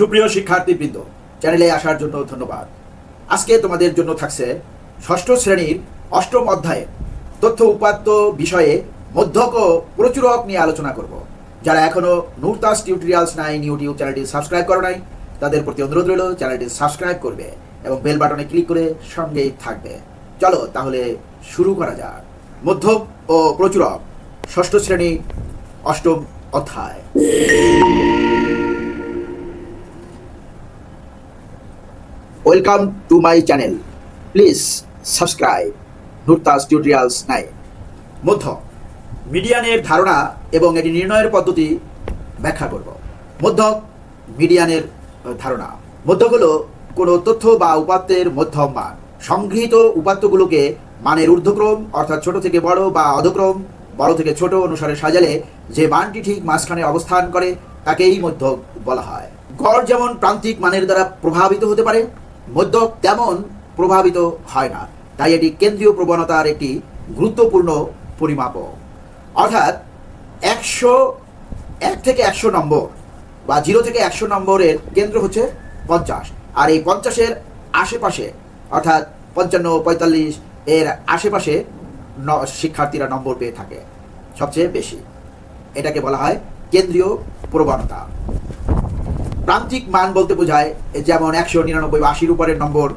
সুপ্রিয় শিক্ষার্থীবৃন্দ চ্যানেলে আসার জন্য ধন্যবাদ। আজকে তোমাদের জন্য থাকছে ষষ্ঠ শ্রেণির অষ্টম অধ্যায়ে তথ্য উপাত্ত বিষয়ে মধ্যক ও প্রচুরক নিয়ে আলোচনা করব। যারা এখনও নুরতাস টিউটোরিয়ালস নাইন ইউটিউব চ্যানেলটি সাবস্ক্রাইব করো নাই, তাদের প্রতি অনুরোধ রইল চ্যানেলটি সাবস্ক্রাইব করবে এবং বেল বাটনে ক্লিক করে সঙ্গেই থাকবে। চলো তাহলে শুরু করা যাক। মধ্যক ও প্রচুরক, ষষ্ঠ শ্রেণি, অষ্টম অধ্যায়। Welcome to my channel please subscribe Nurtas tutorials নাই মধ্য মিডিয়ানের ধারণা এবং এটি নির্ণয়ের পদ্ধতি ব্যাখ্যা করব। মধ্য মিডিয়ানের ধারণা। মধ্য হলো কোনো তথ্য বা উপাত্তের মধ্যম মান সংগৃহীত উপাত্তগুলোকে মানের ঊর্ধ্বক্রম, অর্থাৎ ছোট থেকে বড় বা অধক্রম, বড় থেকে ছোট অনুসারে সাজালে যে মানটি ঠিক মাঝখানে অবস্থান করে, তাকেই মধ্য বলা হয়। গড় যেমন প্রান্তিক মানের দ্বারা প্রভাবিত হতে পারে মধ্যক তেমন প্রভাবিত হয় না। তাই এটি কেন্দ্রীয় প্রবণতার একটি গুরুত্বপূর্ণ পরিমাপক। অর্থাৎ একশো এক থেকে একশো নম্বর বা জিরো থেকে একশো নম্বরের কেন্দ্র হচ্ছে পঞ্চাশ। আর এই পঞ্চাশের আশেপাশে, অর্থাৎ পঞ্চান্ন, পঁয়তাল্লিশ এর আশেপাশে শিক্ষার্থীরা নম্বর পেয়ে থাকে সবচেয়ে বেশি। এটাকে বলা হয় কেন্দ্রীয় প্রবণতা। প্রান্তিক মান বলতে বোঝায় যেমন একশো নিরানব্বই বা আশির উপরের নম্বর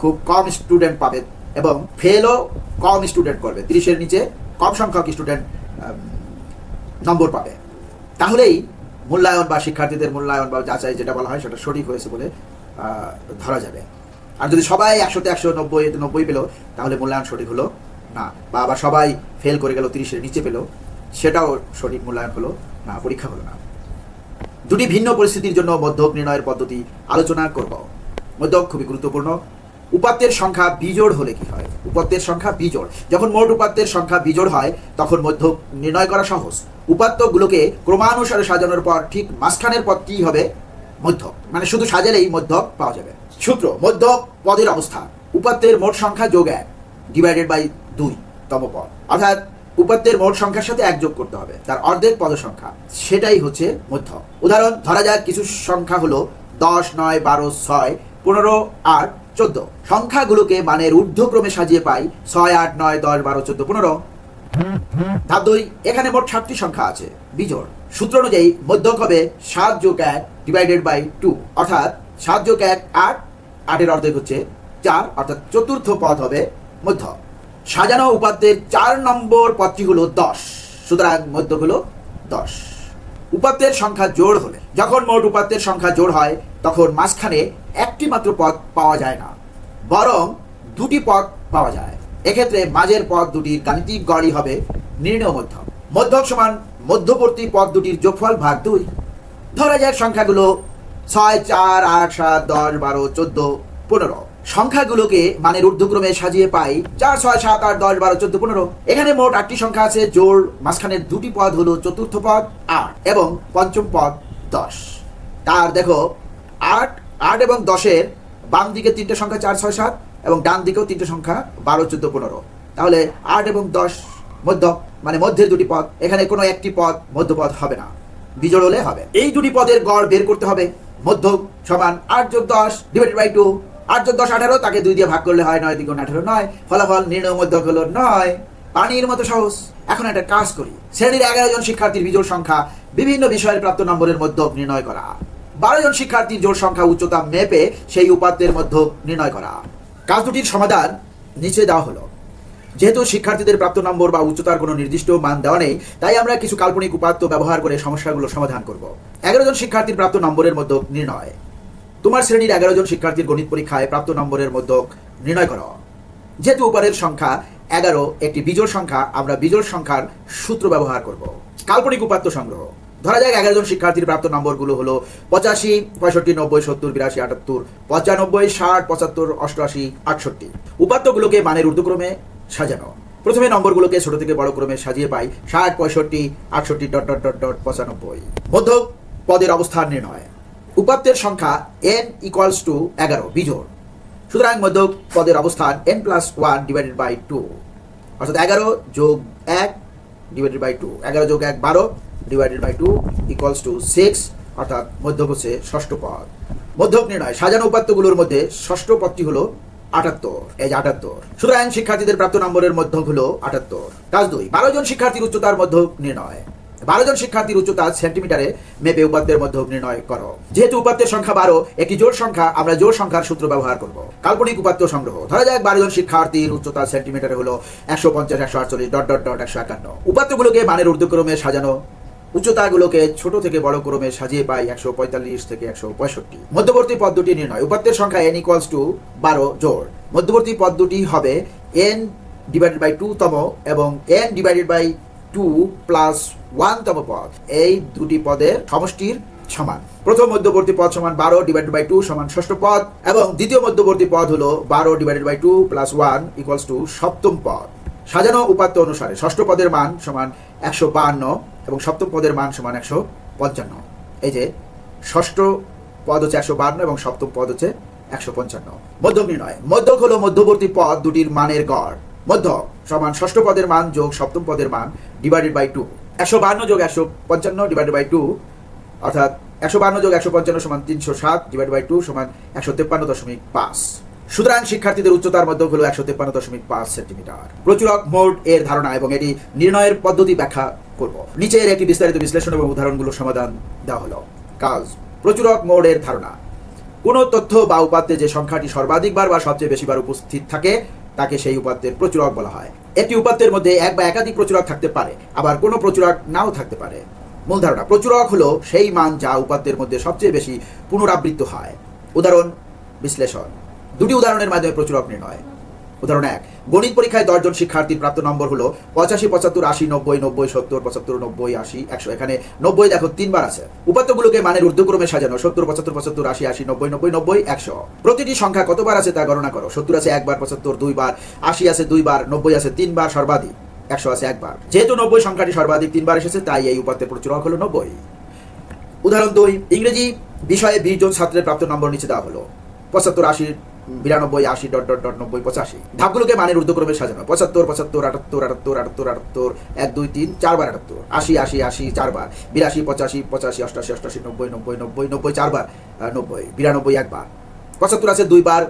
খুব কম স্টুডেন্ট পাবে এবং ফেলও কম স্টুডেন্ট করবে। তিরিশের নিচে কম সংখ্যক স্টুডেন্ট নম্বর পাবে। তাহলেই মূল্যায়ন বা শিক্ষার্থীদের মূল্যায়ন বা যাচাই যেটা বলা হয় সেটা সঠিক হয়েছে বলে ধরা যাবে। আর যদি সবাই একশোতে একশো নব্বই নব্বই পেল, তাহলে মূল্যায়ন সঠিক হলো না। বা আবার সবাই ফেল করে গেল, তিরিশের নিচে পেল, সেটাও সঠিক মূল্যায়ন হলো না, পরীক্ষা হলো না। দুটি ভিন্ন পরিস্থিতির জন্য মধ্যক নির্ণয়ের পদ্ধতি আলোচনা করব। মধ্যক খুবই গুরুত্বপূর্ণ। উপাত্তের সংখ্যা বিজোড় হলে কি হয়? উপাত্তের সংখ্যা বিজোড়। যখন মোট উপাত্তের সংখ্যা বিজোড় হয়, তখন মধ্যক নির্ণয় করা সহজ। উপাত্তগুলোকে ক্রমানুসারে সাজানোর পর ঠিক মাঝখানের পদটি হবে? মধ্যক। মানে শুধু সাজালেই মধ্যক পাওয়া যাবে। সূত্র, মধ্যক পদের অবস্থা উপাত্তের মোট সংখ্যা যোগ এক ডিভাইডেড বাই দুই, তম পদ। অর্থাৎ উপাত্তের মোট সংখ্যার সাথে এক যোগ করতে হবে, তার অর্ধেক পদ সংখ্যা সেটাই হচ্ছে মধ্য। উদাহরণ, ধরা যাক কিছু সংখ্যা হলো দশ, নয়, বারো, ছয়, পনেরো, আট, চোদ্দ। সংখ্যাগুলোকে মানের ঊর্ধ্বক্রমে সাজিয়ে পাই ছয়, আট, নয়, দশ, বারো, চোদ্দ, পনেরো। ধাপ দুই, এখানে মোট সাতটি সংখ্যা আছে, বিজোড়। সূত্র অনুযায়ী মধ্যক হবে সাত যোগ এক ডিভাইডেড বাই টু অর্থাৎ সাত যোগ এক, আট। আটের অর্ধেক হচ্ছে চার, অর্থাৎ চতুর্থ পদ হবে মধ্য। সাজানো উপাত্তের চার নম্বর পদটি হলো দশ। সুতরাং মধ্য হলো দশ। উপাত্তের সংখ্যা জোড় হলে, যখন মোট উপাত্তের সংখ্যা জোড় হয়, তখন মাঝখানে একটি মাত্র পদ পাওয়া যায় না, বরং দুটি পদ পাওয়া যায়। এক্ষেত্রে মাঝের পদ দুটির গাণিতিক গড়ই হবে নির্ণয় মধ্যক মধ্যক সমান মধ্যবর্তী পদ দুটির যোগফল ভাগ দুই। ধরা যাক সংখ্যাগুলো ছয়, চার, আট, সাত, দশ, বারো, চোদ্দ, পনেরো। সংখ্যাগুলোকে মানের ঊর্ধ্বক্রমে সাজিয়ে পাই চার, ছয়, সাত, আট, দশ, বারো, চোদ্দ, পনেরো। এখানে মোট আটটি সংখ্যা আছে জোর মাঝখানের দুটি পদ হলো চতুর্থ পদ, আট, এবং পঞ্চম পদ, দশ। তার দেখো, আট আট এবং দশের বাম দিকে তিনটে সংখ্যা চার, ছয়, সাত, এবং ডান দিকেও তিনটে সংখ্যা বারো, চোদ্দ, পনেরো। তাহলে আট এবং দশ মধ্য মানে মধ্যের দুটি পদ, এখানে কোনো একটি পদ মধ্যপদ হবে না। বিজোড় হলে হবে। এই দুটি পদের গড় বের করতে হবে। মধ্য সমান আট যোগ দশ ডিভাইডেড বাই টু আট দশ, আঠারো, তাকে দুই দিয়ে ভাগ করলে হয় নয় দ্বিগুণ আঠারো নয়। ফলাফল নির্ণয় মধ্য হলো নয়। পানির মতো সহজ। এখন একটা কাজ করি। শ্রেণির এগারো জন শিক্ষার্থীর বিজোড় সংখ্যা বিভিন্ন বিষয়ের প্রাপ্ত নম্বরের মধ্যে নির্ণয় করা। বারো জন শিক্ষার্থীর জোড় সংখ্যা উচ্চতা মেপে সেই উপাত্তের মধ্যে নির্ণয় করা। কাজ দুটির সমাধান নিচে দেওয়া হলো। যেহেতু শিক্ষার্থীদের প্রাপ্ত নম্বর বা উচ্চতার কোনো নির্দিষ্ট মান দেওয়া নেই, তাই আমরা কিছু কাল্পনিক উপাত্ত ব্যবহার করে সমস্যাগুলো সমাধান করব। এগারো জন শিক্ষার্থীর প্রাপ্ত নম্বরের মধ্যে নির্ণয়। তোমার শ্রেণির এগারো জন শিক্ষার্থীর গণিত পরীক্ষায় প্রাপ্ত নম্বরের মধ্যে নির্ণয় করো। যেহেতু উপরের সংখ্যা এগারো, একটি বিজোড় সংখ্যা, আমরা বিজোড় সংখ্যার সূত্র ব্যবহার করব। কাল্পনিক উপাত্ত সংগ্রহ। ধরা যাক এগারো জন শিক্ষার্থীর প্রাপ্ত নম্বরগুলো হলো পঁচাশি, পঁয়ষট্টি, নব্বই, সত্তর, বিরাশি, আটাত্তর, পঁচানব্বই, ষাট, পঁচাত্তর, অষ্টআশি, আটষট্টি। উপাত্তগুলোকে মানের ঊর্ধ্বক্রমে সাজানো। প্রথমে নম্বরগুলোকে ছোট থেকে বড় ক্রমে সাজিয়ে পাই ষাট, পঁয়ষট্টি, আটষট্টি, ডট ডট ডট ডট, পঁচানব্বই। মধ্য পদের অবস্থান নির্ণয়। উপাত্তের সংখ্যা এন ইকুয়ালস টু এগারো, বিজোড়। সুতরাং মধ্য পদের অবস্থান N plus one divided by two অর্থাৎ এগারো যোগ এক ডিভাইডেড বাই টু এগারো যোগ এক, বারো divided by two equals to six অর্থাৎ মধ্যক হচ্ছে ষষ্ঠ পদ। মধ্যক নির্ণয়, সাজানো উপাত্তগুলোর মধ্যে ষষ্ঠ পদটি হলো আটাত্তর। এই যে আটাত্তর। সুতরাং শিক্ষার্থীদের প্রাপ্ত নম্বরের মধ্যক হলো আটাত্তর। কাজ দুই, বারো জন শিক্ষার্থীর উচ্চতার মধ্যক নির্ণয়। বারো জন শিক্ষার্থীর উচ্চতা সেন্টিমিটারে মেপে উপাত্তের মধ্যে নির্ণয় করো। যেহেতু উপাত্তের সংখ্যা বারো একটি জোর সংখ্যা, আমরা জোর সংখ্যার সূত্র ব্যবহার করব। কাল্পনিক উপাত্ত সংগ্রহ। ধরা যাক বারো জন শিক্ষার্থীর উচ্চতা সেন্টিমিটারে হলো একশো পঞ্চাশ, একশো আটচল্লিশ, ডট ডট ডট, একশো একান্ন। উপাত্তগুলোকে মানের ঊর্ধ্বক্রমে সাজানো। উচ্চতাগুলোকে ছোট থেকে বড় ক্রমে সাজিয়ে পাই একশো পঁয়তাল্লিশ থেকে একশো পঁয়ষট্টি। মধ্যবর্তী পদ দুটি নির্ণয়। উপাত্তের সংখ্যা এন ইকুয়ালস টু বারো জোর মধ্যবর্তী পদ দুটি হবে এন ডিভাইডেড বাই টু তম এবং N divided by two plus one তম পদ। এই দুটি পদের সমষ্টির সমান। প্রথম মধ্যবর্তী পদ সমান বারো ডিভাইডেড বাই টু সমান ষষ্ঠ পদ এবং দ্বিতীয় মধ্যবর্তী পদ হলো বারো divided by two plus one equals to সপ্তম পদ। সাজানো উপাত্ত অনুসারে ষষ্ঠ পদের মান সমান একশো বাহান্ন এবং সপ্তম পদের মান সমান একশো পঞ্চান্ন। এই যে, ষষ্ঠ পদ হচ্ছে একশো বাহান্ন এবং সপ্তম পদ হচ্ছে একশো পঞ্চান্ন। মধ্যক নির্ণয়। মধ্যক হলো মধ্যবর্তী পদ দুটির মানের গড়। মধ্যক সমান ষষ্ঠ পদের মান যোগ সপ্তম পদের মান ডিভাইডেড বাই টু একশো বাহান্ন যোগ একশো পঞ্চান্ন ডিভাইডেড বাই টু অর্থাৎ একশো বাহান্ন যোগ একশো পঞ্চান্ন সমান তিনশো সাত ডিভাইড বাই টু সমান একশো তেপ্পান্ন দশমিক পাঁচ। সুতরাং শিক্ষার্থীদের উচ্চতার মধ্যক হলো একশো তেপ্পান্ন দশমিক পাঁচ সেন্টিমিটার। প্রচুরক মোড এর ধারণা এবং এটি নির্ণয়ের পদ্ধতি ব্যাখ্যা করব। নিচের একটি বিস্তারিত বিশ্লেষণ এবং উদাহরণগুলোর সমাধান দেওয়া হলো। কাজ, প্রচুরক মোড এর ধারণা। কোনো তথ্য বা উপাত্তে যে সংখ্যাটি সর্বাধিকবার বা সবচেয়ে বেশিবার উপস্থিত থাকে তাকে সেই উপাত্তের প্রচুরক বলা হয়। একটি উপাত্তের মধ্যে এক বা একাধিক প্রচুরক থাকতে পারে, আবার কোনো প্রচুরক নাও থাকতে পারে। মূল ধারণা, প্রচুরক হলো সেই মান যা উপাত্তের মধ্যে সবচেয়ে বেশি পুনরাবৃত্ত হয়। উদাহরণ, বিশ্লেষণ। দুটি উদাহরণের মাধ্যমে প্রচুরক নির্ণয়। উদাহরণ এক, গণিত পরীক্ষায় দশজন শিক্ষার্থীর প্রাপ্ত নম্বর হলো পঁচাশি, পঁচাত্তর, আশি, নব্বই নব্বই, সত্তর, পঁচাত্তর, নব্বই, আশি, একশো। এখানে নব্বই দেখো, তিনবার আছে। উপাত্তগুলোকে মানের ঊর্ধ্বক্রমে সাজানো, সত্তর, পঁচাত্তর পঁচাত্তর, আশি আশি, নব্বই নব্বই নব্বই, একশো। প্রতিটি সংখ্যা কতবার আছে তা গণনা করো। সত্তর আছে একবার, পঁচাত্তর দুইবার, আশি আছে দুইবার, নব্বই আছে তিনবার, সর্বাধিক। একশো আছে একবার। যেহেতু নব্বই সংখ্যাটি সর্বাধিক তিনবার এসেছে, তাই এই উপাত্তের প্রচুরক হলো নব্বই। উদাহরণ দুই, ইংরেজি বিষয়ে বিশ জন ছাত্রের প্রাপ্ত নম্বর নিচে দেওয়া হলো। পঁচাত্তর আশি বিরানব্বই, আশি, ডট ডট ডট, নব্বই, পঁচাশি। ধাপগুলোকে মানের ঊর্ধ্বক্রমে সাজানো। পঁচাত্তর পঁচাত্তর, আটাত্তর আটাত্তর আটাত্তর আটাত্তর, এক, দুই, তিন, চারবার আটাত্তর। আশি আশি আশি, চারবার। বিরাশি, পঁচাশি পঁচাশি, অষ্টাশি অষ্টাশি, নব্বই নব্বই নব্বই নব্বই, চারবার নব্বই। বিরানব্বই একবার। পঁচাত্তর আছে দুইবার।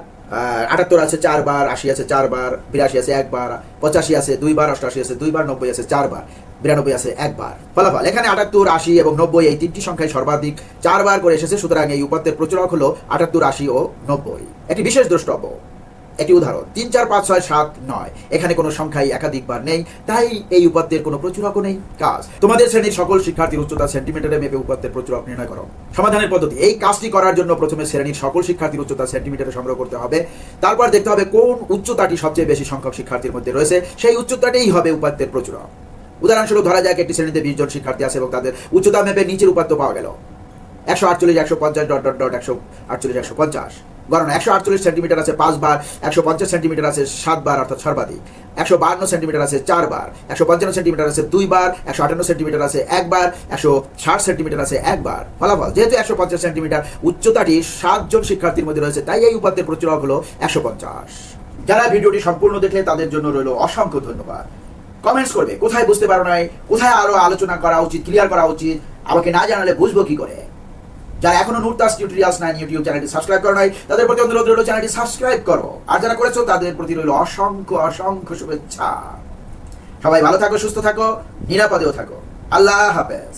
আটাত্তর আছে, চারবার, আশি আছে, চারবার, বিরাশি আছে, একবার, পঁচাশি আছে, দুইবার অষ্টআশি আছে, দুইবার, নব্বই আছে, চারবার, বিরানব্বই আছে, একবার। ফলাফল, এখানে আটাত্তর, আশি এবং নব্বই এই তিনটি সংখ্যায় সর্বাধিক চারবার করে এসেছে, সুতরাং এই উপাত্তের প্রচুরক হলো আটাত্তর, আশি ও নব্বই। একটি বিশেষ দ্রষ্টব্য একটি উদাহরণ, তিন, চার, পাঁচ, ছয়, সাত, নয়। এখানে কোনো সংখ্যাই একাধিকবার নেই, তাই এই উপাত্তের কোনো প্রচুরকও নেই। কাজ, তোমাদের শ্রেণির সকল শিক্ষার্থীর উচ্চতা সেন্টিমিটারে মেপে উপাত্তের প্রচুরক নির্ণয় করো। সমাধানের পদ্ধতি, এই কাজটি করার জন্য প্রথমে শ্রেণির সকল শিক্ষার্থীর উচ্চতা সেন্টিমিটারে সংগ্রহ করতে হবে। তারপর দেখতে হবে কোন উচ্চতাটি সবচেয়ে বেশি সংখ্যক শিক্ষার্থীর মধ্যে রয়েছে, সেই উচ্চতাটাই হবে উপাত্তের প্রচুরক। উদাহরণস্বরূপ ধরা যাক, একটি শ্রেণীতে বিশ জন শিক্ষার্থী আছে এবং তাদের উচ্চতা মেপে নিচের উপাত্ত পাওয়া গেল। একশো আটচল্লিশ, একশো পঞ্চাশ, ডট ডট ডট, একশো আটচল্লিশ, একশো পঞ্চাশ। গণনা একশো আটচল্লিশ সেন্টিমিটার আছে পাঁচবার, একশো পঞ্চাশ সেন্টিমিটার আছে সাতবার, অর্থাৎ সর্বাধিক। একশো বাহান্ন সেন্টিমিটার আছে চারবার, একশো পঞ্চান্ন সেন্টিমিটার আছে দুইবার, একশো আটান্ন সেন্টিমিটার আছে একবার, একশো ষাট সেন্টিমিটার আছে একবার। ফলাফল, যেহেতু একশো পঞ্চাশ সেন্টিমিটার, উচ্চতাটি সাতজন শিক্ষার্থীর মধ্যে রয়েছে, তাই এই উপাত্তের প্রচুরক হলো একশো পঞ্চাশ। যারা ভিডিওটি সম্পূর্ণ দেখলে তাদের জন্য রইল অসংখ্য ধন্যবাদ। কমেন্টস করবে, কোথায় বুঝতে পারো নাই? কোথায় আরও আলোচনা করা উচিত, ক্লিয়ার করা উচিত? আমাকে না জানালে বুঝব কি করে? যারা এখনও নুরতাস টিউটোরিয়ালস নাইন ইউটিউব চ্যানেলটি সাবস্ক্রাইব করো নাই, তাদের প্রতি অনুরোধ রইল চ্যানেলটি সাবস্ক্রাইব করো। আর যারা করেছ, তাদের প্রতি রইল অসংখ্য অসংখ্য শুভেচ্ছা। সবাই ভালো থাকো, সুস্থ থাকো, নিরাপদেও থাকো। আল্লাহ হাফেজ।